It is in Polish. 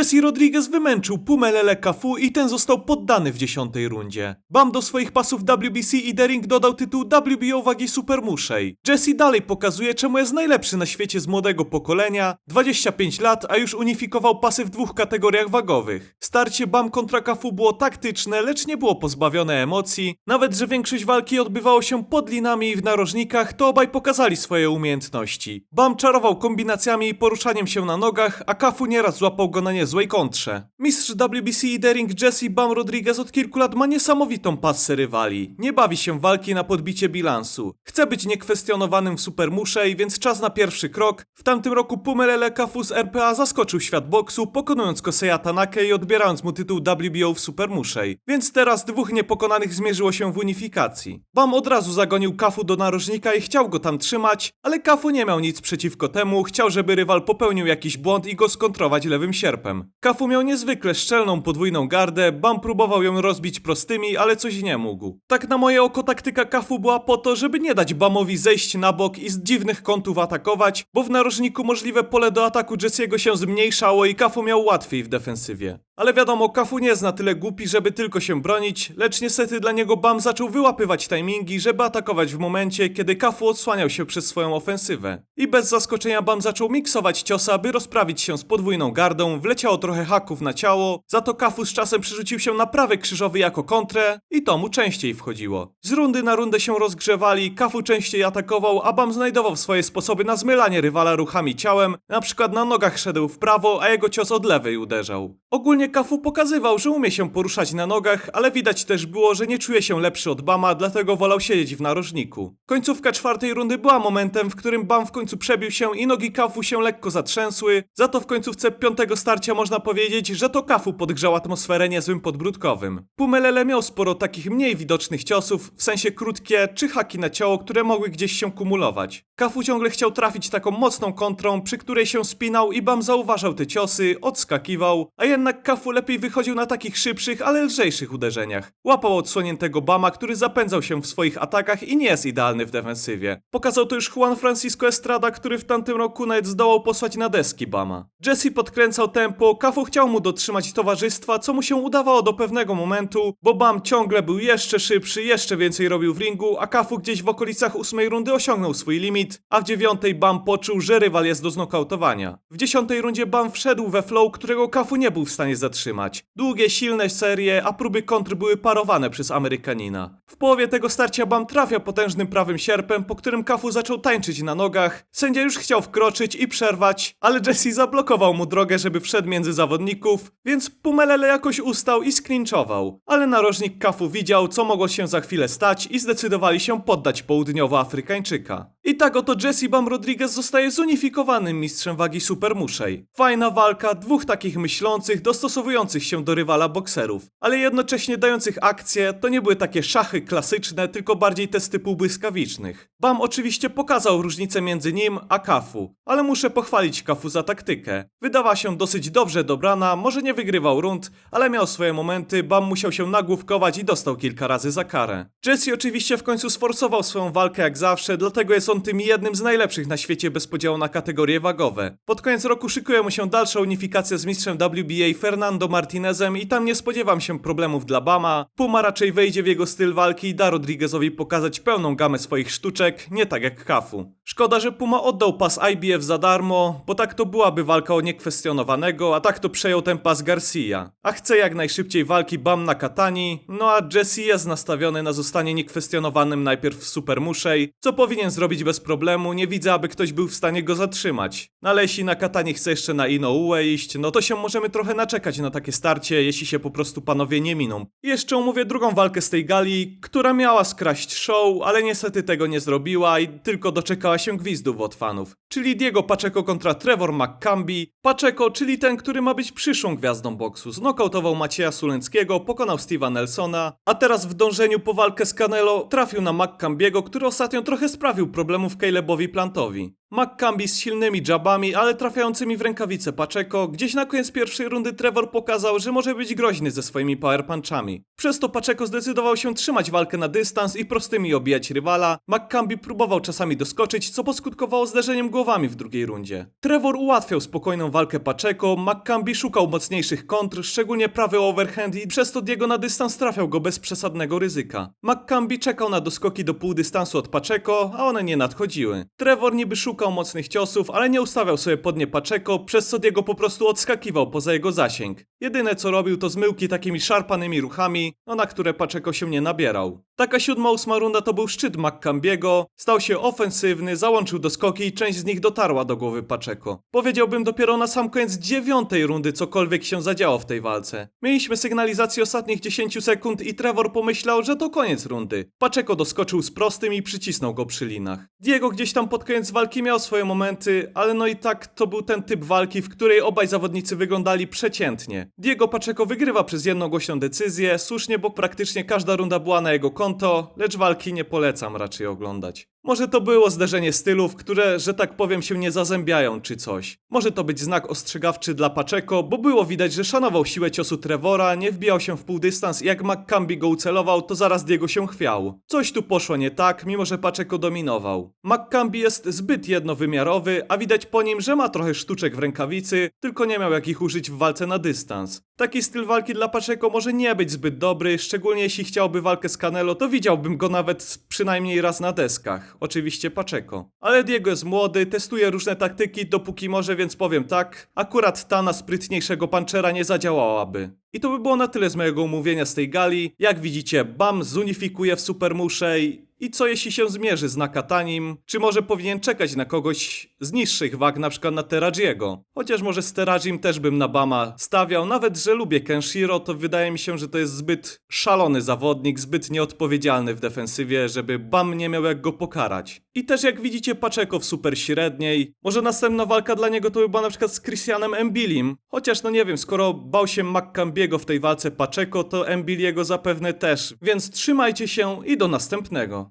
Jesse Rodriguez wymęczył Pumelele Cafu i ten został poddany w dziesiątej rundzie. Bam do swoich pasów WBC i Dering dodał tytuł WBO wagi supermuszej. Jesse dalej pokazuje, czemu jest najlepszy na świecie z młodego pokolenia, 25 lat, a już unifikował pasy w dwóch kategoriach wagowych. Starcie Bam kontra Cafu było taktyczne, lecz nie było pozbawione emocji. Nawet, że większość walki odbywało się pod linami i w narożnikach, to obaj pokazali swoje umiejętności. Bam czarował kombinacjami i poruszaniem się na nogach, a Cafu nieraz złapał go na niezłej kontrze. Mistrz WBC i Dering Jesse Bam Rodriguez od kilku lat ma niesamowitą passę rywali. Nie bawi się walki na podbicie bilansu. Chce być niekwestionowanym w supermuszej, więc czas na pierwszy krok. W tamtym roku Pumelele Cafu z RPA zaskoczył świat boksu, pokonując Koseya Tanakę i odbierając mu tytuł WBO w supermuszej. Więc teraz dwóch niepokonanych zmierzyło się w unifikacji. Bam od razu zagonił Kafu do narożnika i chciał go tam trzymać, ale Kafu nie miał nic przeciwko temu, chciał, żeby rywal popełnił jakiś błąd i go skontrować lewym sierpem. Kafu miał niezwykle szczelną podwójną gardę, Bam próbował ją rozbić prostymi, ale coś nie mógł. Tak na moje oko taktyka Kafu była po to, żeby nie dać Bamowi zejść na bok i z dziwnych kątów atakować, bo w narożniku możliwe pole do ataku Jesse'ego się zmniejszało i Kafu miał łatwiej w defensywie. Ale wiadomo, Kafu nie jest na tyle głupi, żeby tylko się bronić, lecz niestety dla niego Bam zaczął wyłapywać timingi, żeby atakować w momencie, kiedy Kafu odsłaniał się przez swoją ofensywę. I bez zaskoczenia Bam zaczął miksować ciosa, by rozprawić się z podwójną gardą, wleciało trochę haków na ciało, za to Kafu z czasem przerzucił się na prawy krzyżowy jako kontrę i to mu częściej wchodziło. Z rundy na rundę się rozgrzewali, Kafu częściej atakował, a Bam znajdował swoje sposoby na zmylanie rywala ruchami ciałem, na przykład na nogach szedł w prawo, a jego cios od lewej uderzał. Ogólnie Kafu pokazywał, że umie się poruszać na nogach, ale widać też było, że nie czuje się lepszy od Bama, dlatego wolał siedzieć w narożniku. Końcówka czwartej rundy była momentem, w którym Bam w końcu przebił się i nogi Kafu się lekko zatrzęsły, za to w końcówce piątego starcia można powiedzieć, że to Kafu podgrzał atmosferę niezłym podbródkowym. Pumelele miał sporo takich mniej widocznych ciosów, w sensie krótkie czy haki na ciało, które mogły gdzieś się kumulować. Kafu ciągle chciał trafić taką mocną kontrą, przy której się spinał i Bam zauważał te ciosy, odskakiwał, a jednak Kafu lepiej wychodził na takich szybszych, ale lżejszych uderzeniach. Łapał odsłoniętego Bama, który zapędzał się w swoich atakach i nie jest idealny w defensywie. Pokazał to już Juan Francisco Estrada, który w tamtym roku nawet zdołał posłać na deski Bama. Jesse podkręcał tempo, Kafu chciał mu dotrzymać towarzystwa, co mu się udawało do pewnego momentu, bo Bam ciągle był jeszcze szybszy, jeszcze więcej robił w ringu, a Kafu gdzieś w okolicach ósmej rundy osiągnął swój limit, a w dziewiątej Bam poczuł, że rywal jest do znokautowania. W dziesiątej rundzie Bam wszedł we flow, którego Kafu nie był w stanie zatrzymać. Długie, silne serie, a próby kontr były parowane przez Amerykanina. W połowie tego starcia Bam trafia potężnym prawym sierpem, po którym Kafu zaczął tańczyć na nogach. Sędzia już chciał wkroczyć i przerwać, ale Jesse zablokował mu drogę, żeby wszedł między zawodników, więc Pumelele jakoś ustał i sklinczował. Ale narożnik Kafu widział, co mogło się za chwilę stać i zdecydowali się poddać południowoafrykańczyka. I tak oto Jesse Bam Rodriguez zostaje zunifikowanym mistrzem wagi supermuszej. Fajna walka dwóch takich myślących, dostosowujących się do rywala bokserów, ale jednocześnie dających akcje, to nie były takie szachy klasyczne, tylko bardziej testy półbłyskawicznych. Bam oczywiście pokazał różnicę między nim a Kafu, ale muszę pochwalić Kafu za taktykę. Wydawała się dosyć dobrze dobrana, może nie wygrywał rund, ale miał swoje momenty, Bam musiał się nagłówkować i dostał kilka razy za karę. Jesse oczywiście w końcu sforsował swoją walkę jak zawsze, dlatego jest on tym jednym z najlepszych na świecie bez podziału na kategorie wagowe. Pod koniec roku szykuje mu się dalsza unifikacja z mistrzem WBA Fernando Martinezem i tam nie spodziewam się problemów dla Bama. Puma raczej wejdzie w jego styl walki i da Rodriguezowi pokazać pełną gamę swoich sztuczek, nie tak jak Kafu. Szkoda, że Puma oddał pas IBF za darmo, bo tak to byłaby walka o niekwestionowanego, a tak to przejął ten pas Garcia. A chce jak najszybciej walki Bam na Katani, no a Jesse jest nastawiony na zostanie niekwestionowanym najpierw w Supermuszej, co powinien zrobić bez problemu, nie widzę aby ktoś był w stanie go zatrzymać. Ale jeśli na Katani chce jeszcze na Inoue iść, no to się możemy trochę naczekać na takie starcie, jeśli się po prostu panowie nie miną. Jeszcze omówię drugą walkę z tej gali, która miała skraść show, ale niestety tego nie zrobiła i tylko doczekała się gwizdów od fanów. Czyli Diego Pacheco kontra Trevor McCamby. Pacheco, czyli ten, który ma być przyszłą gwiazdą boksu, znokautował Macieja Sulenckiego, pokonał Steve'a Nelsona, a teraz w dążeniu po walkę z Canelo trafił na McCambiego, który ostatnio trochę sprawił problemów Calebowi Plantowi. McCamby z silnymi jabami, ale trafiającymi w rękawice Pacheco, gdzieś na koniec pierwszej rundy Trevor pokazał, że może być groźny ze swoimi power punchami. Przez to Pacheco zdecydował się trzymać walkę na dystans i prostymi obijać rywala. McCamby próbował czasami doskoczyć, co poskutkowało zderzeniem głowy głowami w drugiej rundzie. Trevor ułatwiał spokojną walkę Pacheco, McCamby szukał mocniejszych kontr, szczególnie prawy overhand i przez to Diego na dystans trafiał go bez przesadnego ryzyka. McCamby czekał na doskoki do pół dystansu od Pacheco, a one nie nadchodziły. Trevor niby szukał mocnych ciosów, ale nie ustawiał sobie podnie Pacheco, przez co Diego po prostu odskakiwał poza jego zasięg. Jedyne co robił to zmyłki takimi szarpanymi ruchami, no na które Pacheco się nie nabierał. Taka siódma, ósma runda to był szczyt McCambiego, stał się ofensywny, załączył doskoki i część z nich dotarła do głowy Pacheco. Powiedziałbym dopiero na sam koniec dziewiątej rundy cokolwiek się zadziało w tej walce. Mieliśmy sygnalizację ostatnich 10 sekund i Trevor pomyślał, że to koniec rundy. Pacheco doskoczył z prostym i przycisnął go przy linach. Diego gdzieś tam pod koniec walki miał swoje momenty, ale no i tak to był ten typ walki, w której obaj zawodnicy wyglądali przeciętnie. Diego Pacheco wygrywa przez jednogłośną decyzję, słusznie, bo praktycznie każda runda była na jego konto, lecz walki nie polecam raczej oglądać. Może to było zderzenie stylów, które, że tak powiem, się nie zazębiają czy coś. Może to być znak ostrzegawczy dla Pacheco, bo było widać, że szanował siłę ciosu Trevora, nie wbijał się w półdystans i jak McCamby go ucelował, to zaraz Diego się chwiał. Coś tu poszło nie tak, mimo że Pacheco dominował. McCamby jest zbyt jednowymiarowy, a widać po nim, że ma trochę sztuczek w rękawicy, tylko nie miał jak ich użyć w walce na dystans. Taki styl walki dla Pacheco może nie być zbyt dobry, szczególnie jeśli chciałby walkę z Canelo, to widziałbym go nawet przynajmniej raz na deskach. Oczywiście Pacheco. Ale Diego jest młody, testuje różne taktyki, dopóki może, więc powiem tak, akurat ta na sprytniejszego panczera nie zadziałałaby. I to by było na tyle z mojego umówienia z tej gali. Jak widzicie, Bam zunifikuje w Supermusze i co jeśli się zmierzy z Nakatanim? Czy może powinien czekać na kogoś z niższych wag, na przykład na Terajiego? Chociaż może z Terajim też bym na Bama stawiał, nawet że lubię Kenshiro, to wydaje mi się, że to jest zbyt szalony zawodnik, zbyt nieodpowiedzialny w defensywie, żeby Bam nie miał jak go pokarać. I też jak widzicie Pacheco w super średniej. Może następna walka dla niego to by była na przykład z Christianem Embilim. Chociaż no nie wiem, skoro bał się McCambiego w tej walce Pacheco, to Embiliego zapewne też. Więc trzymajcie się i do następnego.